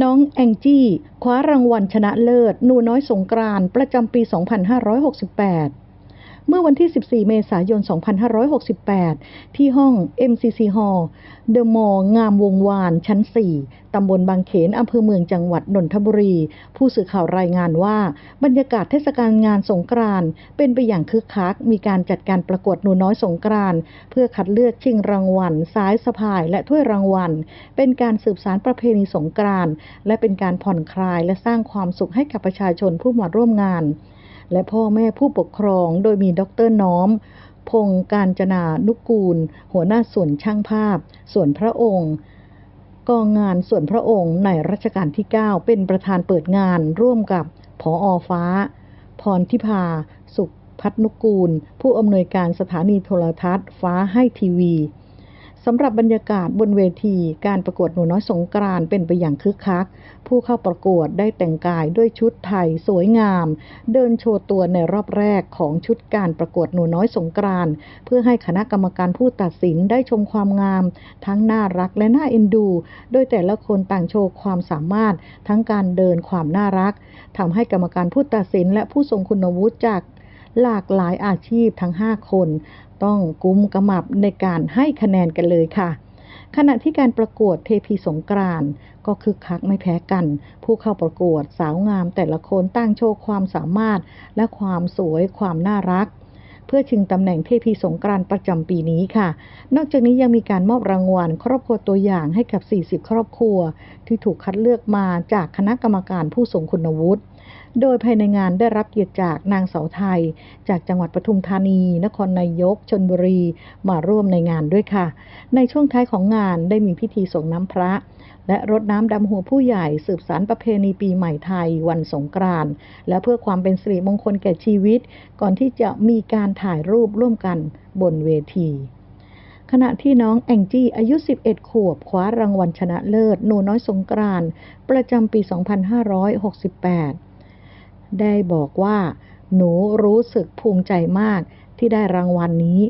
น้องแองจี้ คว้ารางวัลชนะเลิศหนูน้อยสงกรานต์ประจำปี 2568 เมื่อวันที่ 14 เมษายน 2568 ที่ห้อง MCC Hall เดอะมอลงามวงวาน ชั้น 4 ตำบลบางเขน อำเภอเมืองจังหวัดนนทบุรี ผู้สื่อข่าวรายงานว่า บรรยากาศเทศกาลงานสงกรานต์เป็นไปอย่างคึกคัก มีการจัดการประกวดหนูน้อยสงกรานต์เพื่อคัดเลือกชิงรางวัล สายสะพายและถ้วยรางวัล เป็นการสืบสานประเพณีสงกรานต์และเป็นการผ่อนคลายและสร้างความสุขให้กับประชาชนผู้มาร่วมงาน และพ่อแม่ผู้ปกครองโดยมีดรน้อม พงศ์การจนานุกูล หัวหน้าส่วนช่างภาพ ส่วนพระองค์กองงานส่วนพระองค์ในรัชกาลที่ 9 เป็นประธานเปิดงานร่วมกับผออฟ้า พรทิพา สุขพัฒนุกูล ผู้อำนวยการสถานีโทรทัศน์ ฟ้าให้ทีวี สำหรับบรรยากาศบนเวทีการประกวดหนูน้อยสงกรานต์เป็นไปอย่างคึกคัก ผู้เข้าประกวดได้แต่งกายด้วยชุดไทยสวยงาม เดินโชว์ตัวในรอบแรกของชุดการประกวดหนูน้อยสงกรานต์เพื่อให้คณะกรรมการผู้ตัดสินได้ชมความงาม ทั้งน่ารักและน่าเอ็นดู โดยแต่ละคนต่างโชว์ความสามารถ ทั้งการเดินความน่ารักทำให้กรรมการผู้ตัดสินและผู้ทรงคุณวุฒิจาก หลากหลายอาชีพทั้ง 5 คน ต้องกุมกระมับในการให้คะแนนกันเลยค่ะ ขณะที่การประกวดเทพีสงกรานก็คึกคักไม่แพ้กัน ผู้เข้าประกวดสาวงามแต่ละคนตั้งโชว์ความสามารถและความสวยความน่ารักเพื่อชิงตำแหน่งเทพีสงกรานต์ประจำปีนี้ค่ะ นอกจากนี้ยังมีการมอบรางวัล ครอบครัวตัวอย่างให้กับ 40 ครอบครัว ที่ถูกคัดเลือกมาจากคณะกรรมการผู้ทรงคุณวุฒิ โดยภายในงานได้รับเกียรติจากนางสาวไทย จากจังหวัดปทุมธานี นครนายก ชนบุรี มาร่วมในงานด้วยค่ะ ในช่วงท้ายของงานได้มีพิธีส่งน้ำพระ และรดน้ำดำหัวผู้ใหญ่สืบสารประเพณีปีใหม่ไทย วันสงกรานต์และเพื่อความเป็นสิริมงคลแก่ชีวิต ก่อนที่จะมีการถ่ายรูปร่วมกันบนเวทีขณะที่น้องแองจี้อายุ 11 ขวบ คว้ารางวัลชนะเลิศหนูน้อยสงกรานต์ประจำปี 2568 ได้บอกว่า หนูรู้สึกภูมิใจมากที่ได้รางวัลนนี้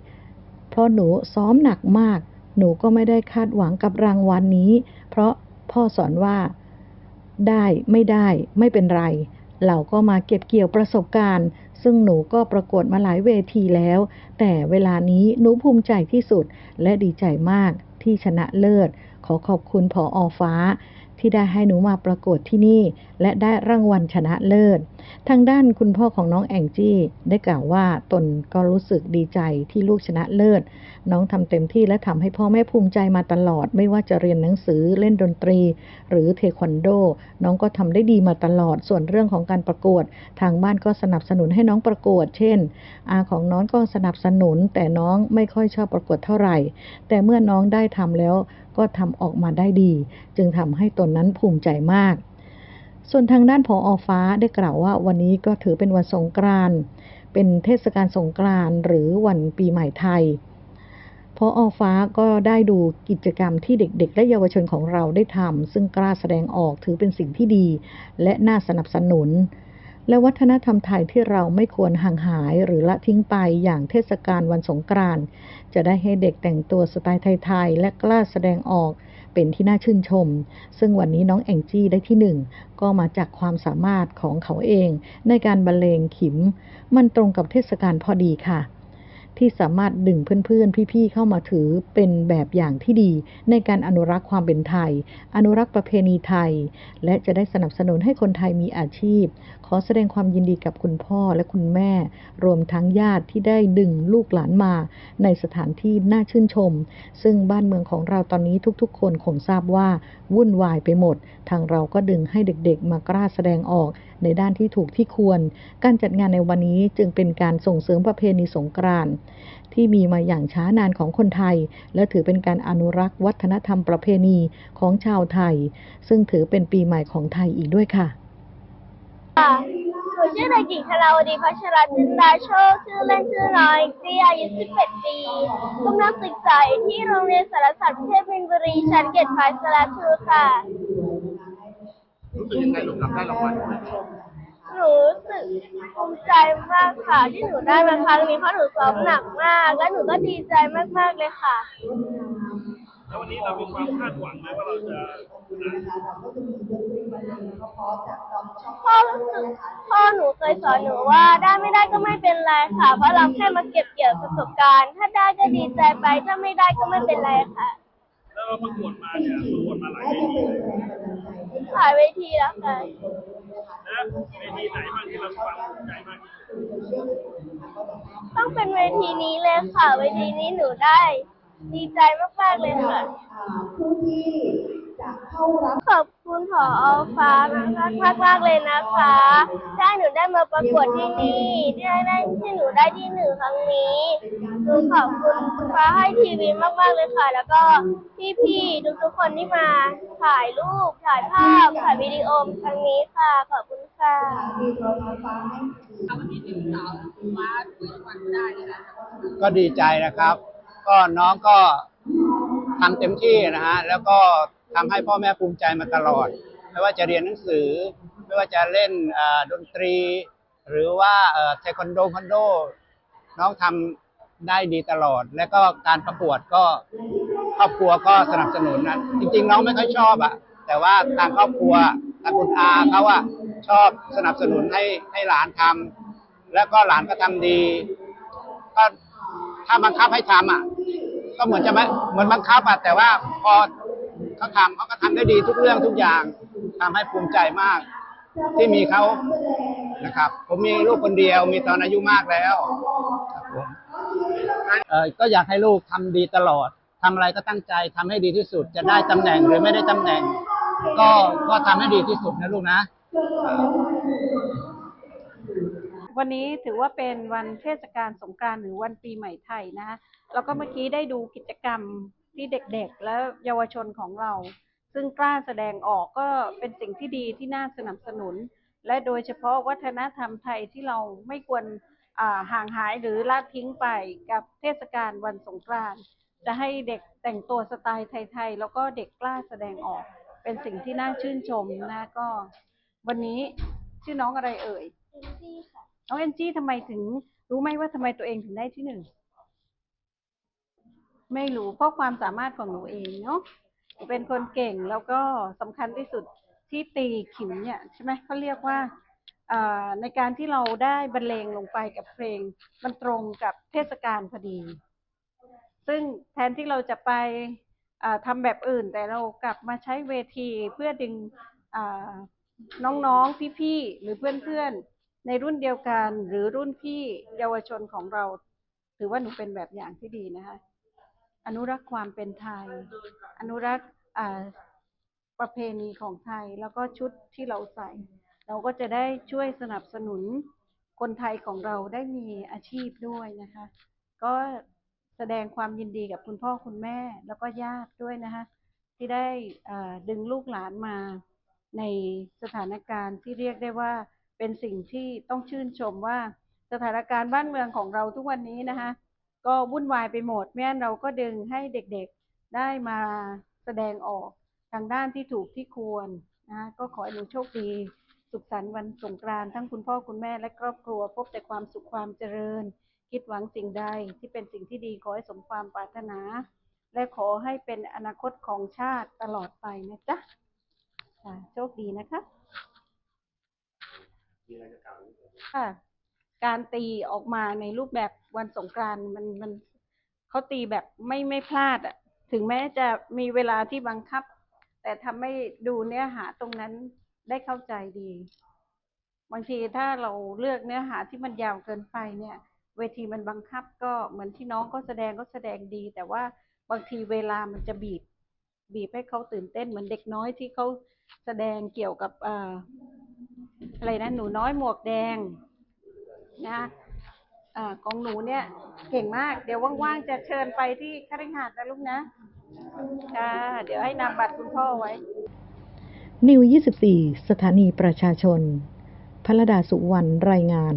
เพราะหนูซ้อมหนักมาก หนูก็ไม่ได้คาดหวังกับรางวัลนนี้ เพราะพ่อสอนว่า ได้ไม่ได้ไม่เป็นไร เราก็มาเก็บเกี่ยวประสบการณ์ ซึ่งหนูก็ประกวดมาหลายเวทีแล้ว แต่เวลานี้หนูภูมิใจที่สุดและดีใจมากที่ชนะเลิศ ขอขอบคุณผออฟ้า ที่ได้ให้หนูมาประกวดที่นี่ และได้รางวัลชนะเลิศ ทางด้านคุณพ่อของน้องแองจี้ได้กล่าวว่าตนก็รู้สึกดีใจที่ลูกชนะเลิศ น้องทำเต็มที่และทำให้พ่อแม่ภูมิใจมาตลอด ไม่ว่าจะเรียนหนังสือเล่นดนตรี หรือเทควันโด น้องก็ทำได้ดีมาตลอด ส่วนเรื่องของการประกวด ทางบ้านก็สนับสนุนให้น้องประกวด เช่นอาของน้องก็สนับสนุน แต่น้องไม่ค่อยชอบประกวดเท่าไหร่ แต่เมื่อน้องได้ทำแล้วก็ทำออกมาได้ดี จึงทำให้ตนนั้นภูมิใจมาก ส่วนทางด้านผออฟ้าได้กล่าวว่าวันนี้ก็ถือเป็นวันสงกรานต์เป็นเทศกาลสงกรานต์หรือวันปีใหม่ไทยพออฟ้าก็ได้ดูกิจกรรมที่เด็ก ๆ และเยาวชนของเราได้ทำซึ่งกล้าแสดงออกถือเป็นสิ่งที่ดี และน่าสนับสนุน และวัฒนธรรมไทยที่เราไม่ควรห่างหายหรือละทิ้งไปอย่างเทศกาลวันสงกรานต์จะได้ให้เด็กแต่งตัวสไตล์ไทย ๆ และกล้าแสดงออก เป็นที่น่าชื่นชม ซึ่งวันนี้น้องแองจี้ได้ที่หนึ่งก็มาจากความสามารถของเขาเอง ในการบรรเลงขิม มันตรงกับเทศกาลพอดีค่ะ ที่สามารถดึงเพื่อนๆ พี่ๆ เข้ามาถือเป็นแบบอย่างที่ดี ในการอนุรักษ์ความเป็นไทย อนุรักษ์ประเพณีไทย และจะได้สนับสนุนให้คนไทยมีอาชีพ ขอแสดงความยินดีกับคุณพ่อและคุณแม่ รวมทั้งญาติที่ได้ดึงลูกหลานมา ในสถานที่น่าชื่นชม ซึ่งบ้านเมืองของเราตอนนี้ทุกๆ คนคงทราบว่าวุ่นวายไปหมด ทางเราก็ดึงให้เด็กๆ มากล้าแสดงออก ในด้านที่ถูกที่ควร การจัดงานในวันนี้จึงเป็นการส่งเสริมประเพณีสงกรานต์ที่มีมาอย่างช้านานของคนไทย และถือเป็นการอนุรักษ์วัฒนธรรมประเพณีของชาวไทย ซึ่งถือเป็นปีใหม่ของไทยอีกด้วยค่ะค่ะหนูชื่อเด็กหญิงธนาวดีพัชรจินดาโชคชื่อเล่นชื่อน้อยที่อายุ 11 ปีกำลังศึกษาอยู่ที่โรงเรียนสารศาสตร์เทพมินบุรีชั้นเกตพายสระทูค่ะ รู้สึกยังไงลูกหลังได้รางวัลหนูรู้สึกภูมิใจมากค่ะ ที่หนูได้มาครั้งนี้เพราะหนูซ้อมหนักมาก และหนูก็ดีใจมากๆเลยค่ะ แล้ววันนี้เรามีความคาดหวังไหมว่าเราจะพ่อรู้สึกพ่อหนูเคยสอนหนูว่าได้ไม่ได้ก็ไม่เป็นไรค่ะ เพราะเราแค่มาเก็บเกี่ยวประสบการณ์ ถ้าได้ก็ดีใจไป ถ้าไม่ได้ก็ไม่เป็นไรค่ะ แล้วเราประกวดมาเนี่ยประกวดมาหลายเวทีเลย หลายเวทีแล้วค่ะนะเวทีไหนบ้างที่เราความภูมิใจมากที่สุดต้องเป็นเวทีนี้เลยค่ะ เวทีนี้หนูได้ ดีใจมากๆเลยค่ะเข้าขอบ คุณผอฟ้ามากมากมากเลยนะคะได้หนูได้มาประกวดที่นี่ได้ได้ที่หนูได้ที่หนึ่งครั้งนี้หนูขอบคุณฟ้าให้ทีวีมากๆเลยค่ะ แล้วก็พี่ๆทุกๆคนที่มาถ่ายรูปถ่ายภาพถ่ายวิดีโอครั้งนี้ค่ะขอบคุณค่ะก็ดีใจนะครับ ก็น้องก็ทำเต็มที่นะฮะแล้วก็ ทำให้พ่อแม่ภูมิใจมาตลอด ไม่ว่าจะเรียนหนังสือ ไม่ว่าจะเล่นดนตรี หรือว่าเทควันโดคอนโด น้องทำได้ดีตลอด และก็การประกวดก็ครอบครัวก็สนับสนุนนะจริง ๆ น้องไม่ค่อยชอบอะแต่ว่าทางครอบครัวทางคุณอาเขาอะชอบสนับสนุนให้ให้หลานทำแล้วก็หลานก็ทำดีก็ถ้าบังคับให้ทำอะ ก็เหมือนจะไม่เหมือนบังคับอะแต่ว่าพอ เขาทำเขาก็ทำได้ดีทุกเรื่องทุกอย่างทำให้ภูมิใจมาก ที่มีเขานะครับ ผมมีลูกคนเดียวมีตอนอายุมากแล้วครับผมเออก็อยากให้ลูกทำดีตลอดทำอะไรก็ตั้งใจทำให้ดีที่สุด จะได้ตำแหน่งหรือไม่ได้ตำแหน่ง ก็ก็ทำให้ดีที่สุดนะลูกนะ วันนี้ถือว่าเป็นวันเทศกาลสงกรานต์หรือวันปีใหม่ไทยนะคะแล้วก็เมื่อกี้ได้ดูกิจกรรม ที่เด็กๆ และเยาวชนของเรา ซึ่งกล้าแสดงออกก็เป็นสิ่งที่ดีที่น่าสนับสนุน และโดยเฉพาะวัฒนธรรมไทยที่เราไม่ควรอ่าห่างหายหรือละทิ้งไปกับเทศกาลวันสงกรานต์จะให้เด็กแต่งตัวสไตล์ไทยๆ แล้วก็เด็กกล้าแสดงออก เป็นสิ่งที่น่าชื่นชมนะก็ วันนี้ชื่อน้องอะไรเอ่ยน้องแอนจี้ทำไมถึงรู้ไหมว่าทำไมตัวเองถึงได้ที่หนึ่ง ไม่รู้เพราะความสามารถของหนูเองเนาะเป็นคนเก่งแล้วก็สำคัญที่สุดที่ตีขิมเนี่ยใช่ไหมเขาเรียกว่าในการที่เราได้บรรเลงลงไปกับเพลง มันตรงกับเทศกาลพอดี ซึ่งแทนที่เราจะไปอ่าทำแบบอื่น แต่เรากลับมาใช้เวทีเพื่อดึงน้องๆ พี่ๆ หรือเพื่อนๆ ในรุ่นเดียวกัน หรือรุ่นพี่เยาวชนของเรา ถือว่าหนูเป็นแบบอย่างที่ดีนะคะ อนุรักษ์ความเป็นไทย อนุรักษ์ประเพณีของไทยแล้วก็ชุดที่เราใส่ เราก็จะได้ช่วยสนับสนุนคนไทยของเราได้มีอาชีพด้วยนะคะ ก็แสดงความยินดีกับคุณพ่อคุณแม่แล้วก็ญาติด้วยนะคะที่ได้ดึงลูกหลานมาในสถานการณ์ที่เรียกได้ว่าเป็นสิ่งที่ต้องชื่นชมว่าสถานการณ์บ้านเมืองของเราทุกวันนี้นะคะ ก็วุ่นวายไปหมดแม้นเราก็ดึงให้เด็กๆได้มาแสดงออกทางด้านที่ถูกที่ควรนะคะก็ขอให้หนูโชคดี สุขสันต์วันสงกรานต์ทั้งคุณพ่อคุณแม่และครอบครัว พบแต่ความสุขความเจริญ คิดหวังสิ่งใดที่เป็นสิ่งที่ดีขอให้สมความปรารถนา และขอให้เป็นอนาคตของชาติตลอดไปนะจ๊ะค่ะโชคดีนะคะค่ะ การตีออกมาในรูปแบบวันสงกรานต์มันมันเขาตีแบบไม่ไม่พลาดอะถึงแม้จะมีเวลาที่บังคับ แต่ทำให้ดูเนื้อหาตรงนั้นได้เข้าใจดี บางทีถ้าเราเลือกเนื้อหาที่มันยาวเกินไปเนี่ย เวทีมันบังคับก็เหมือนที่น้องก็แสดงก็แสดงดี แต่ว่าบางทีเวลามันจะบีบ บีบให้เขาตื่นเต้นเหมือนเด็กน้อยที่เขาแสดงเกี่ยวกับออะไรนะหนูน้อยหมวกแดง นะอ่าของหนูเนี่ยเก่งมาก เดี๋ยวว่างๆจะเชิญไปที่คฤหาสน์นะลูกนะค่ะเดี๋ยวให้นำบัตรคุณพ่อไว้ นิว 24 สถานีประชาชนพระดาสุวรรณรายงาน